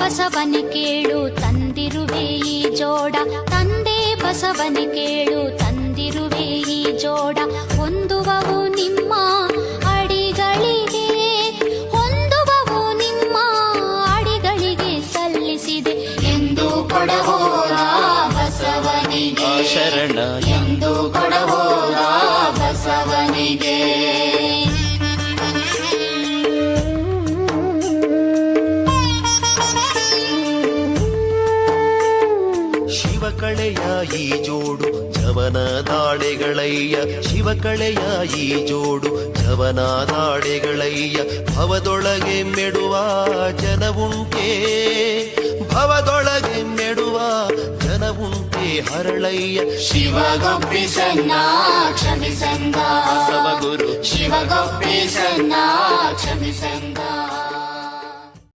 ಬಸವನೆ ಕೇಳು ತಂದಿರುವೆ ಈ ಜೋಡ. ತಂದೆ ಬಸವನೆ ಕೇಳು ತಂದಿರುವೆ ಈ ಜೋಡ. ಹೊಂದುವವು ನಿಮ್ಮ ಅಡಿಗಳಿಗೆ ಹೊಂದುವವು ನಿಮ್ಮ ಅಡಿಗಳಿಗೆ ಸಲ್ಲಿಸಿದೆ. ಎಂದು ಕೊಡಬೋದ ಬಸವನಿಗೆ. ಶರಣ. ಎಂದು ಕೊಡಬೋದ ಬಸವನಿಗೆ. ಶಿವಕಳೆಯ ಈ ಜೋಡು ಜವನ ದಾಡೆಗಳಯ್ಯ. ಶಿವಕಳೆಯ ಈ ಜೋಡು ಜವನ ದಾಡೆಗಳಯ್ಯ. ಭವದೊಳಗೆ ಮೆಡುವ ಜನವುಂಟೆ ಭವದೊಳಗೆ ಮೆಡುವ ಜನವುಂಟೆ ಹರಳಯ್ಯ. ಶಿವಗೊಪ್ಪಿಸನ್ನ ಕ್ಷಮಿಸಂದ ಬಸವ ಗುರು. ಶಿವಗೊಪ್ಪಿಸನ್ನ ಕ್ಷಮಿಸಂದ